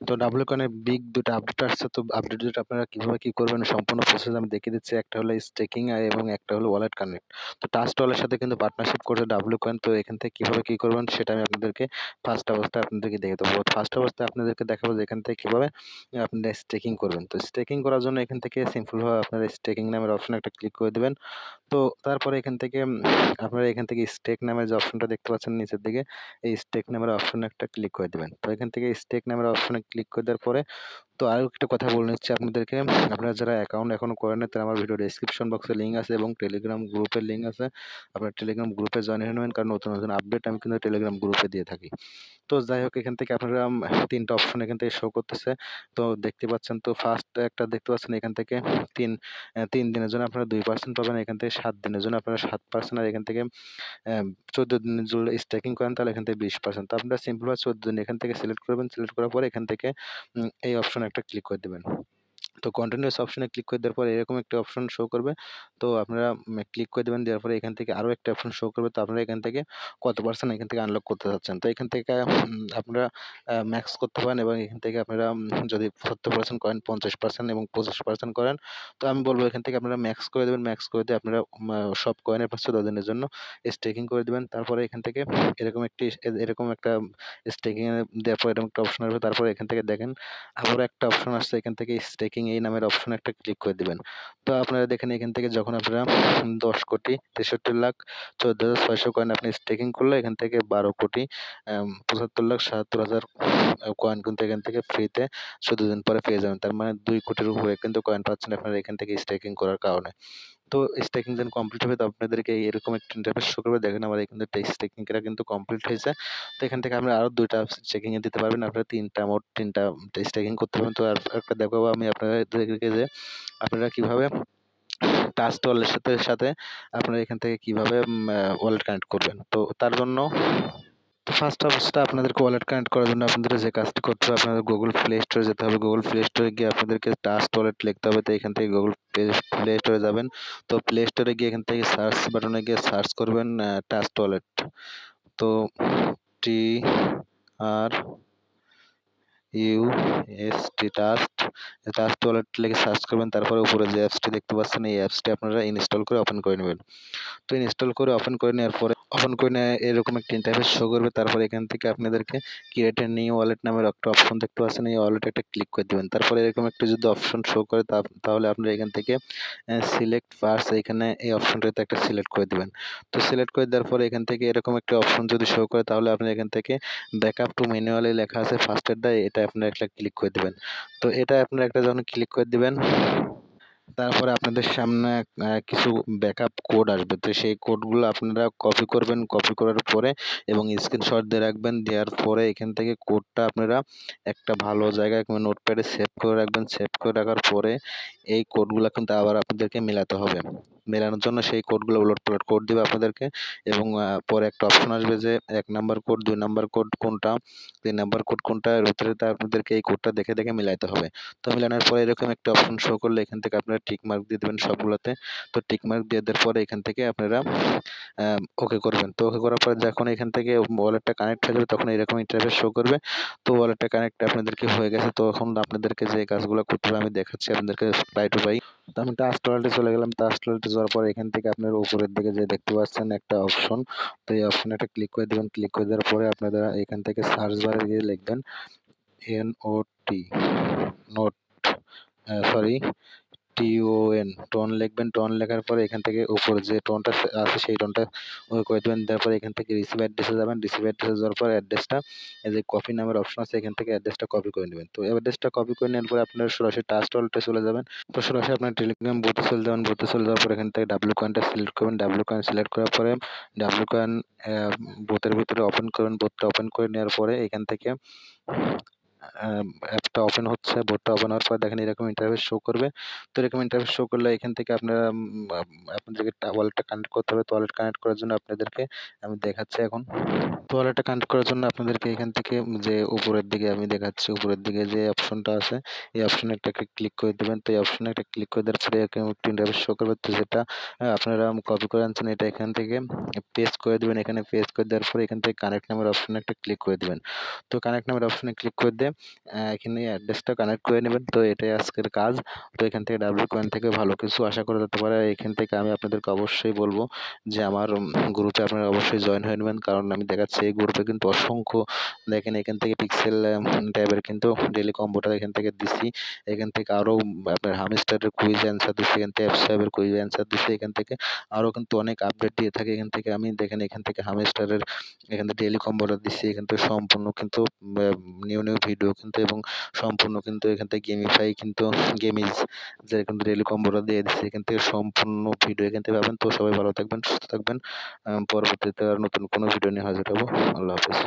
তো ডাব্লু কয়েনের বিগ দুটো আপডেট আসছে। তো আপডেট দুটো আপনারা কীভাবে কী করবেন সম্পূর্ণ প্রসেস আমি দেখিয়ে দিচ্ছি। একটা হলো স্টেকিং এবং একটা হলো ওয়ালেট কানেক্ট তো টাস্ট ওয়ালের সাথে কিন্তু পার্টনারশিপ করছে ডাব্লু কয়েন তো এখান থেকে কীভাবে কী করবেন সেটা আমি আপনাদেরকে ফার্স্ট অবস্থায় আপনাদেরকে দেখে দেবো। ফার্স্ট অবস্থায় আপনাদেরকে দেখাবো যে এখান থেকে কীভাবে আপনারা স্টেকিং করবেন। তো স্টেকিং করার জন্য এখান থেকে সিম্পলভাবে আপনারা স্টেকিং নামের অপশন একটা ক্লিক করে দেবেন। তো তারপরে এখান থেকে আপনারা এখান থেকে স্টেক নামের যে অপশনটা দেখতে পাচ্ছেন নিচের দিকে, এই স্টেক নামের অপশনে একটা ক্লিক করে দেবেন। তো এখান থেকে স্টেক নামের অপশনে ক্লিক করে দেওয়ার পরে তো আরও একটা কথা বলে নিচ্ছি আপনাদেরকে। আপনারা যারা অ্যাকাউন্ট এখনও করেন তারা আমার ভিডিও ডিসক্রিপশন বক্সে লিঙ্ক আছে এবং টেলিগ্রাম গ্রুপের লিঙ্ক আছে। আপনার টেলিগ্রাম গ্রুপে জয়েন হয়ে নেবেন, কারণ নতুন নতুন আপডেট আমি কিন্তু টেলিগ্রাম গ্রুপে দিয়ে থাকি। তো যাই হোক, এখান থেকে আপনারা তিনটা অপশন এখান থেকে শো করতেছে। তো দেখতে পাচ্ছেন তো ফার্স্ট একটা দেখতে পাচ্ছেন, এখান থেকে তিন তিন দিনের জন্য আপনারা দুই পার্সেন্ট পাবেন, এখান থেকে সাত দিনের জন্য আপনারা সাত পার্সেন্ট আর এখান থেকে চোদ্দ দিনের জন্য স্টেকিং করেন, তাহলে এখান থেকে বিশ পার্সেন্ট তো আপনারা সিম্পলভাবে চোদ্দ দিন এখান থেকে সিলেক্ট করবেন সিলেক্ট করার পরে এখান থেকে এই অপশন একটা ক্লিক করে দেবেন। তো কন্টিনিউয়াস অপশনে ক্লিক করে দেওয়ার পরে এরকম একটা অপশন শো করবে। তো আপনারা ক্লিক করে দেবেন, দেওয়ার পরে এখান থেকে আরও একটা অপশন শো করবে। তো আপনারা এখান থেকে কত পার্সেন্ট এখান থেকে আনলক করতে চাচ্ছেন তো এখান থেকে আপনারা ম্যাক্স করতে পারেন এবং এখান থেকে আপনারা যদি সত্তর পার্সেন্ট করেন, পঞ্চাশ পার্সেন্ট এবং পঁচিশ পার্সেন্ট করেন, তো আমি বলব এখান থেকে আপনারা ম্যাক্স করে দেবেন। ম্যাক্স করে দিয়ে আপনারা সব কয়েনের পাশে দশ দিনের জন্য স্টেকিং করে দেবেন। তারপরে এখান থেকে এরকম একটি এরকম একটা স্টেকিং দেওয়ার পর এরকম একটা অপশন আসবে। তারপরে এখান থেকে দেখেন আবারও একটা অপশন আসছে। এখান থেকে স্টেকিং এই নামের অপশন একটা ক্লিক করে দিবেন। তো আপনারা দেখেন এখান থেকে যখন আপনারা দশ কোটি তেষট্টি লাখ চোদ্দ হাজার ছয়শো কয়েন আপনি স্টেকিং করলে এখান থেকে বারো কোটি পঁচাত্তর লাখ সাতাত্তর হাজার কয়েন কিন্তু এখান থেকে ফ্রিতে চোদ্দ দিন পরে পেয়ে যাবেন। তার মানে দুই কোটির উপরে কিন্তু কয়েন পাচ্ছেন আপনারা এখান থেকে স্টেকিং করার কারণে। তো স্টেকিং যখন কমপ্লিট হবে। তো আপনাদেরকে এরকম একটা ইন্টারফেস শো করবে। দেখেন আমার এখান থেকে এরা কিন্তু কমপ্লিট হয়েছে। তো এখান থেকে আমরা আরও দুইটা চেকিংয়ে দিতে পারবেন। আপনারা তিনটা মোট তিনটা স্টেকিং করতে পারবেন। তো আর একটা দেখাবো আমি আপনাদেরকে যে আপনারা কীভাবে টাস্ট ওয়ালের সাথে সাথে আপনারা এখান থেকে কীভাবে ওয়ালেট কানেক্ট করবেন। তো তার জন্য তো ফার্স্ট অবস্থা আপনাদেরকে ওয়ালেট কানেক্ট করার জন্য আপনাদের যে কাজটি করতে হবে, আপনাদের গুগল প্লে স্টোরে যেতে হবে। গুগল প্লে স্টোরে গিয়ে আপনাদেরকে টাস্ট ওয়ালেট লিখতে হবে, তো এখান থেকে গুগল প্লে স্টোরে যাবেন। তো প্লে স্টোরে গিয়ে এখান থেকে সার্চ বাটনে গিয়ে সার্চ করবেন টাস্ট ওয়ালেট তো T R U S T trust trust wallet লিখে সার্চ করবেন, তারপরে উপরে যে অ্যাপসটি দেখতে পাচ্ছেন, এই অ্যাপসটি আপনারা ইনস্টল করে ওপেন করে নেবেন। তো ইনস্টল করে ওপেন করে নেওয়ার পরে ওপেন করে নেয়, এরকম একটা ইন্টারফেস শো করবে, তারপরে এখান থেকে আপনাদেরকে ক্রিয়েট এ নিউ ওয়ালেট নামের একটা অপশন দেখতে পাচ্ছেন, এই ওয়ালেট একটা ক্লিক করে দেবেন। তারপরে এরকম একটা যদি অপশন শো করে তাহলে আপনারা এখান থেকে সিলেক্ট ফার্স্ট এখানে এই অপশনটাতে একটা সিলেক্ট করে দেবেন। তো সিলেক্ট করে দেওয়ার পরে এখান থেকে এরকম একটা অপশন যদি শো করে, তাহলে আপনি এখান থেকে ব্যাকআপ টু ম্যানুয়ালি লেখা আছে ফার্স্টেরটা এটা আপনারা একটা ক্লিক করে দেবেন। তো এটা আপনারা একটা যখন ক্লিক করে দিবেন তারপরে আপনাদের সামনে কিছু ব্যাকআপ কোড আসবে। তো সেই কোডগুলো আপনারা কপি করবেন কপি করার পরে এবং স্ক্রিনশট দিয়ে রাখবেন। দেওয়ার পরে এখান থেকে কোডটা আপনারা একটা ভালো জায়গায় নোটপ্যাডে সেভ করে রাখবেন। সেভ করে রাখার পরে এই কোডগুলো কিন্তু আবার আপনাদেরকে মেলাতে হবে। মেলানোর জন্য সেই কোডগুলো উলট পালট কোড দেবে আপনাদেরকে। এবং পরে একটা অপশন আসবে যে এক নাম্বার কোড দুই নাম্বার কোড কোনটা, তিন নাম্বার কোড কোনটা, এর ভিতরে আপনাদেরকে এই কোডটা দেখে দেখে মিলাইতে হবে। তো মিলানোর পরে এরকম একটা অপশন শো করলে এখান থেকে আপনারা টিক মার্ক দিয়ে দেবেন সবগুলোতে। তো টিক মার্ক দিয়ে দেওয়ার পরে এখান থেকে আপনারা ওকে করবেন। তো ওকে করার পরে যখন এখান থেকে ওয়ালেটটা কানেক্ট হয়ে যাবে, তখন এরকম ইন্টারফেস শো করবে। তো ওয়ালেটটা কানেক্ট আপনাদেরকে হয়ে গেছে। তো এখন আপনাদেরকে যে কাজগুলো করতে হবে, আমি দেখাচ্ছি আপনাদেরকে বাই টু বাই তো আমি ওয়ালেটে চলে গেলাম। টাস্ট ওয়ালেটে যাওয়ার পর এখান থেকে আপনার উপরের দিকে যে দেখতে পাচ্ছেন একটা অপশন তো এই অপশনে একটা ক্লিক করে দেবেন। ক্লিক করে দেওয়ার পরে আপনারা এখান থেকে সার্চ বারে গিয়ে লিখবেন N O T note sorry TON tone লিখবেন টোন লেখার পরে এখান থেকে উপরে যে টোনটা আছে সেই টোনটা করে দেবেন তারপরে এখান থেকে রিসিভ অ্যাড্রেসে যাবেন রিসিভ অ্যাড্রেসে যাওয়ার পর অ্যাড্রেসটা এই যে কপি নামের অপশন আছে, এখান থেকে অ্যাড্রেসটা কপি করে নেবেন। তো অ্যাড্রেসটা কপি করে নেওয়ার পরে আপনার সরাসরি টাস্ট ওয়ালেটে চলে যাবেন। তো সরাসরি আপনার টেলিগ্রাম বুথে চলে যাবেন বুথে চলে যাওয়ার পর এখান থেকে ডাব্লু কয়েনটা সিলেক্ট করবেন। ডাব্লু কয়েন সিলেক্ট করার পরে ডাব্লু কয়েন বুথের ভিতরে ওপেন করবেন। বুথটা ওপেন করে নেওয়ার পরে এখান থেকে অ্যাপটা ওপেন হচ্ছে বোর্ডটা ওপেন হওয়ার পর দেখেন এরকম ইন্টারফেস শো করবে। তো এরকম ইন্টারফেস শো করলে এখান থেকে আপনারা আপনাদেরকে ওয়ালেটটা কানেক্ট করতে হবে। তো ওয়ালেট কানেক্ট করার জন্য আপনাদেরকে আমি দেখাচ্ছি এখন। তো ওয়ালেটটা কানেক্ট করার জন্য আপনাদেরকে এখান থেকে যে উপরের দিকে আমি দেখাচ্ছি, উপরের দিকে যে অপশনটা আছে, এই অপশনে একটা ক্লিক করে দেবেন। তো এই অপশনে একটা ক্লিক করে দেওয়ার পরে একটি ইন্টারফেস শো করবে। তো যেটা আপনারা কপি করে আনছেন, এটা এখান থেকে পেস্ট করে দেবেন। এখানে পেস্ট করে দেওয়ার পরে এখান থেকে কানেক্ট নামের অপশনে একটা ক্লিক করে দেবেন। তো কানেক্ট নামের অপশনে ক্লিক করে দিয়ে এখানে অ্যাড্রেসটা কানেক্ট করে নেবেন তো এটাই আজকের কাজ তো এখান থেকে ডাব্লিউ কয়েন থেকে ভালো কিছু আশা করা যেতে পারে এখান থেকে আমি আপনাদেরকে অবশ্যই বলব যে আমার গ্রুপে আপনারা অবশ্যই জয়েন হয়ে নেবেন কারণ আমি দেখাচ্ছি এই গ্রুপে কিন্তু অসংখ্য দেখেন এখান থেকে পিক্সেল ট্যাবের কিন্তু ডেলি কম্বোটা এখান থেকে দিচ্ছি এখান থেকে আরও আপনার হামিস্টারের কুইজ অ্যান্সার দিচ্ছি এখান থেকে অ্যাপ সাহেবের কুইজ অ্যান্সার দিচ্ছি এখান থেকে আরও কিন্তু অনেক আপডেট দিয়ে থাকে এখান থেকে আমি দেখেন এখান থেকে হামিস্টারের এখান থেকে ডেলি কম্বোটা দিচ্ছি এখান থেকে সম্পূর্ণ কিন্তু নিউ নিউ ভিডিও কিন্তু এবং সম্পূর্ণ কিন্তু এখান থেকে গেমিফাই কিন্তু গেমিজ যে কিন্তু ডেলি কম্বোটা দিয়ে দিচ্ছে, এখান থেকে সম্পূর্ণ ভিডিও এখান থেকে পাবেন। তো সবাই ভালো থাকবেন, সুস্থ থাকবেন। পরবর্তীতে আর নতুন কোনো ভিডিও নিয়ে হাজির হব। আল্লাহ হাফেজ।